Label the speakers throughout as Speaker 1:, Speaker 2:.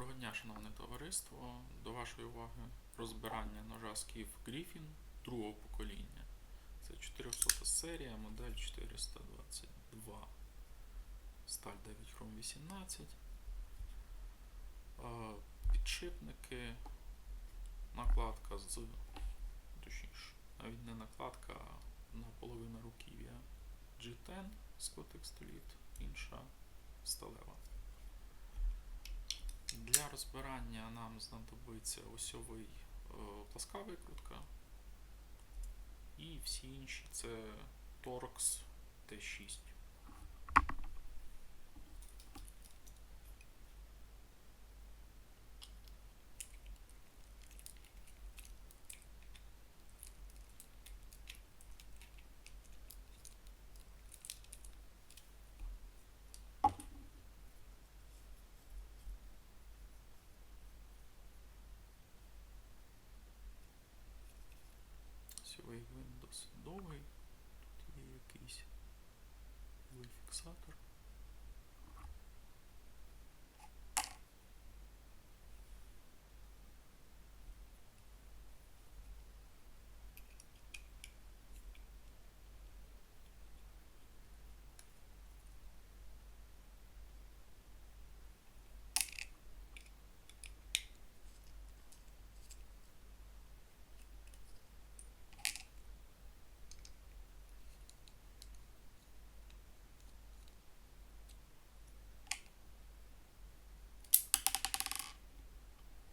Speaker 1: Доброго дня, шановне товариство. До вашої уваги розбирання ножа Скіф Гріфін другого покоління. Це 400 серія, модель 422. Сталь 9 хром 18. Е, Підшипники. Накладка з. Точніше, навіть не накладка, а наполовину руків'я G10 склотекстоліт, інша сталева. Для розбирання нам знадобиться осьовий е, пласка викрутка. І всі інші це Torx T6. Осьовий гвинт досить довгий. Тут є якийсь новий фіксатор.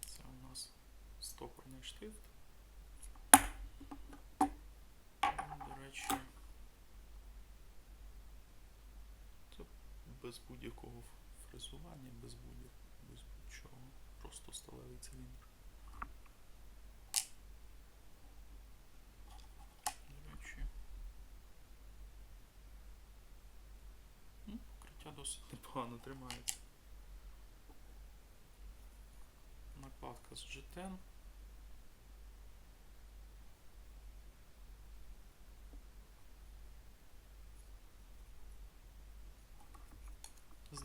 Speaker 1: Це у нас штифт. До речі, це без будь-якого фрезування, без будь без будь-чого. Просто сталевий циліндр. До речі. Ну, досить непогано тримається. Накладка з G10.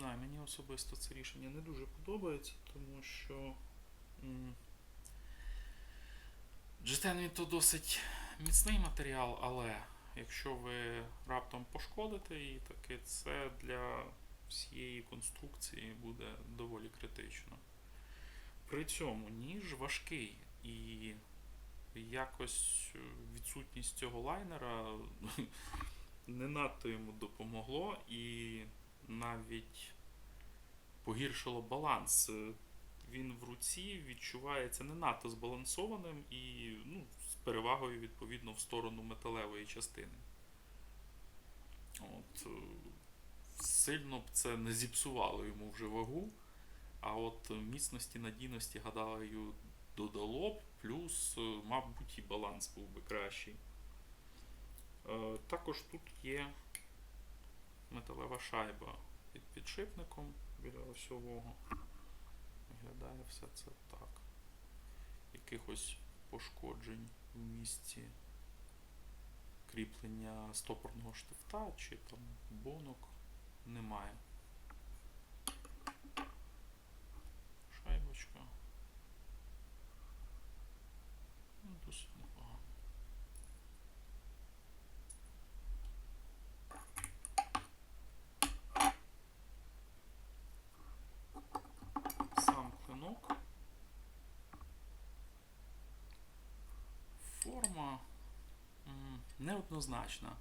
Speaker 1: Знаю, мені особисто це рішення не дуже подобається, тому що G10 він то досить міцний матеріал, але якщо ви раптом пошкодите її, таки це для всієї конструкції буде доволі критично. При цьому ніж важкий і якось відсутність цього лайнера не надто йому допомогло і навіть погіршило баланс. Він в руці відчувається не надто збалансованим і ну, з перевагою відповідно в сторону металевої частини. От, е, сильно б це не зіпсувало йому вже вагу. А от міцності, надійності, гадаю, додало б, плюс, е, мабуть, і баланс був би кращий. Е, Також тут є металева шайба під підшипником біля осьового. Виглядає все це так. Якихось пошкоджень в місці кріплення стопорного штифта чи там бонок немає. Шайбочка. Ну, досить непогано. Сам клинок. Форма м, неоднозначна.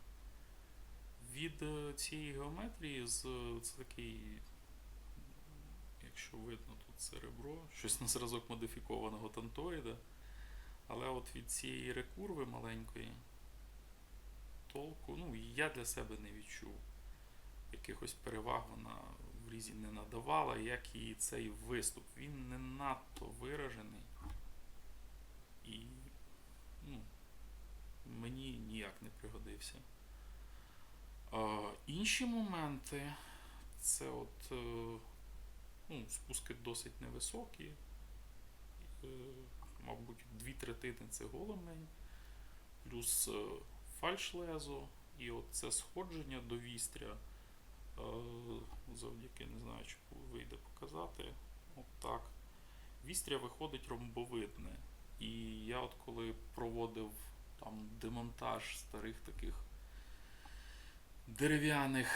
Speaker 1: Від е, цієї геометрії з це такий якщо видно тут серебро, щось на зразок модифікованого тантоїда. Але от від цієї рекурви маленької толку, ну, я для себе не відчув. Якихось переваг вона в різі не надавала, як і цей виступ. Він не надто виражений. І мені ніяк не пригодився. Інші моменти це от. Е, ну, спуски досить невисокі. Е, мабуть, дві третини це големень, плюс е, фальш-лезо, і от це сходження до вістря. Завдяки не знаю, чи вийде показати. От так. вістря виходить ромбовидне. І я от коли проводив там демонтаж старих таких дерев'яних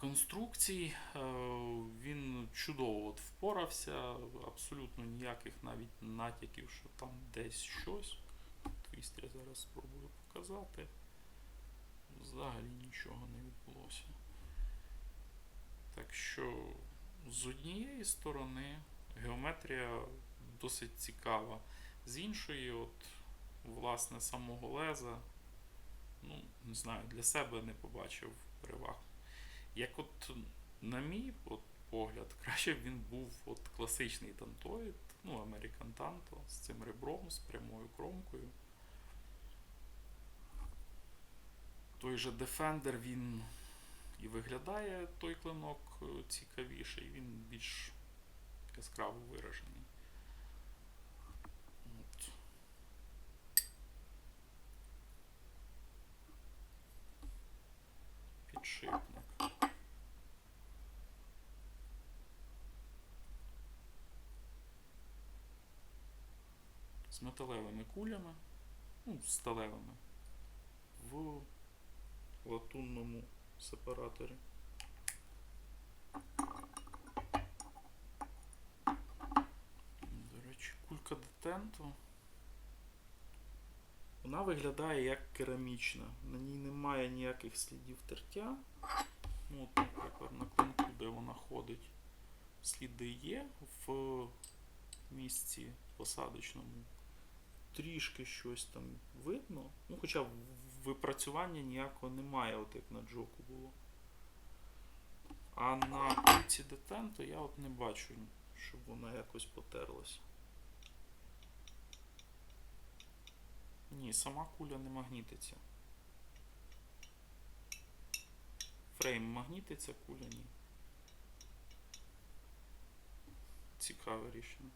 Speaker 1: конструкцій, е, він чудово от впорався, абсолютно ніяких навіть натяків, що там десь щось. От вістря зараз спробую показати. Взагалі нічого не відбулося. Так що з однієї сторони геометрія досить цікава. З іншої, от, власне, самого леза, ну, не знаю, для себе не побачив переваг. Як от, на мій от, погляд, краще б він був от класичний тантоїд, ну, American Tanto, з цим ребром, з прямою кромкою. Той же Defender, він і виглядає той клинок е, цікавіше, і він більш яскраво виражений. От. Підшипник. З металевими кулями, ну, сталевими, в латунному сепараторі. До речі, кулька детенту. Вона виглядає як керамічна. На ній немає ніяких слідів тертя. Ну, наприклад, на клинку, де вона ходить, сліди є в місці посадочному. Трішки щось там видно. Ну, хоча випрацювання ніякого немає, от як на джоку було. А на кульці детенту я от не бачу, щоб вона якось потерлася. Ні, сама куля не магнітиться. Фрейм магнітиться, куля ні. Цікаве рішення.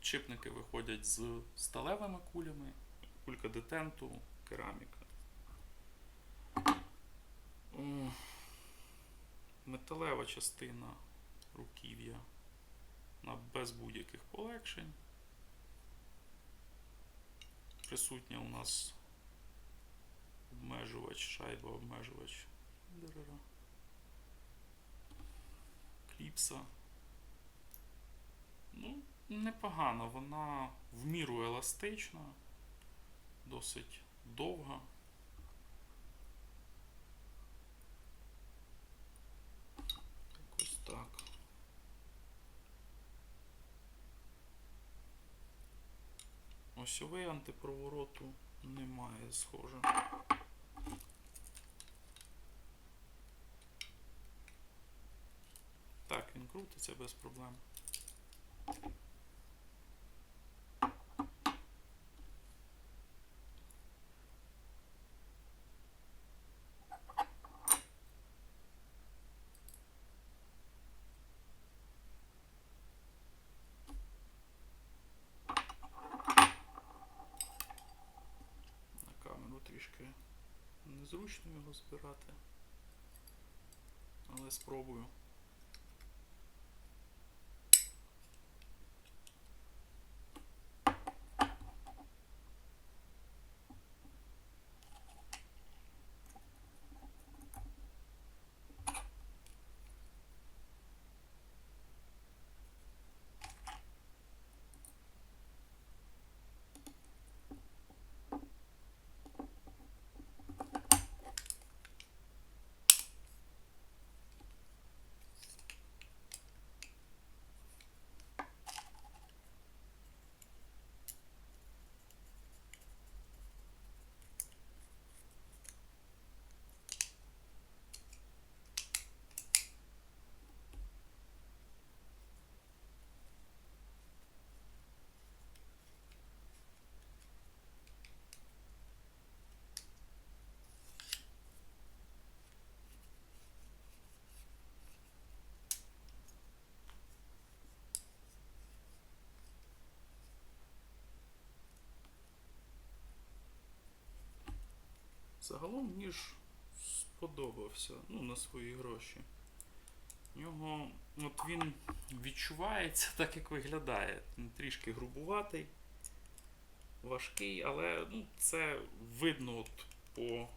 Speaker 1: Чипники виходять з сталевими кулями, кулька детенту, кераміка. Металева частина руків'я на без будь-яких полегшень. Присутня у нас обмежувач, шайба, обмежувач. Кліпса. Ну, непогано, вона в міру еластична, досить довга. Якось так. Осьовий антипровороту немає, схоже. Так, він крутиться без проблем. На камеру трішки незручно його збирати. Але спробую. Загалом ніж сподобався, ну, на свої гроші. В нього от він відчувається так, як виглядає. Він трішки грубуватий, важкий, але ну, це видно от по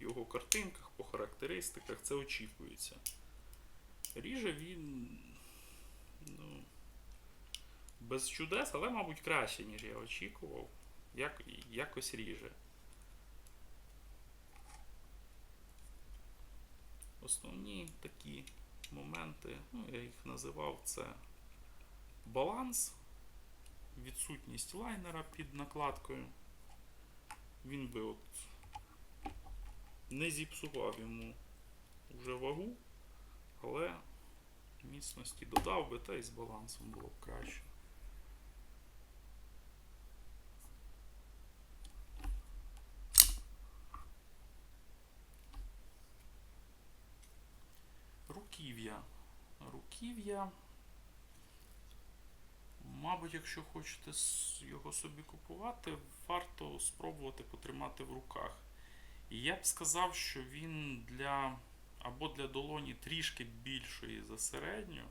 Speaker 1: його картинках, по характеристиках, це очікується. Ріже він ну, без чудес, але, мабуть, краще, ніж я очікував. Як, якось ріже. Основні такі моменти, ну, я їх називав, це баланс, відсутність лайнера під накладкою. Він би от не зіпсував йому вже вагу, але міцності додав би, та й з балансом було б краще. Руків'я. Руків'я. Мабуть, якщо хочете його собі купувати, варто спробувати потримати в руках. І я б сказав, що він для або для долоні трішки більшої за середню,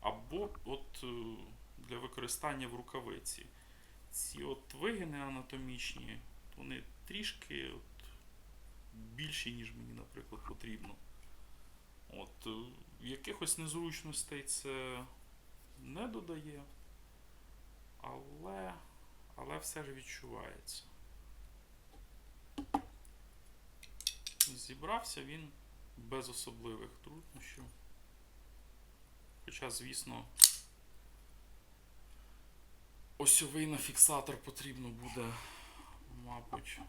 Speaker 1: або от е, для використання в рукавиці. Ці от вигини анатомічні, вони трішки от більші, ніж мені, наприклад, потрібно. От, е, якихось незручностей це не додає, але, але все ж відчувається. Зібрався він без особливих труднощів. Хоча, звісно, осьовий на фіксатор потрібно буде, мабуть,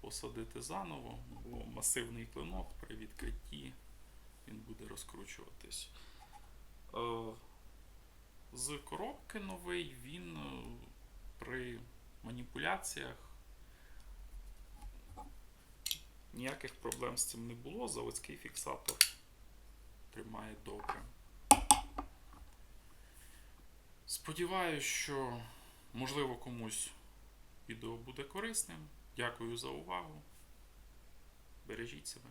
Speaker 1: посадити заново, бо масивний клинок при відкритті він буде розкручуватись. Е, З коробки новий він е, при маніпуляціях ніяких проблем з цим не було. Заводський фіксатор тримає добре. Сподіваюсь, що можливо комусь відео буде корисним. Дякую за увагу. Бережіть себе.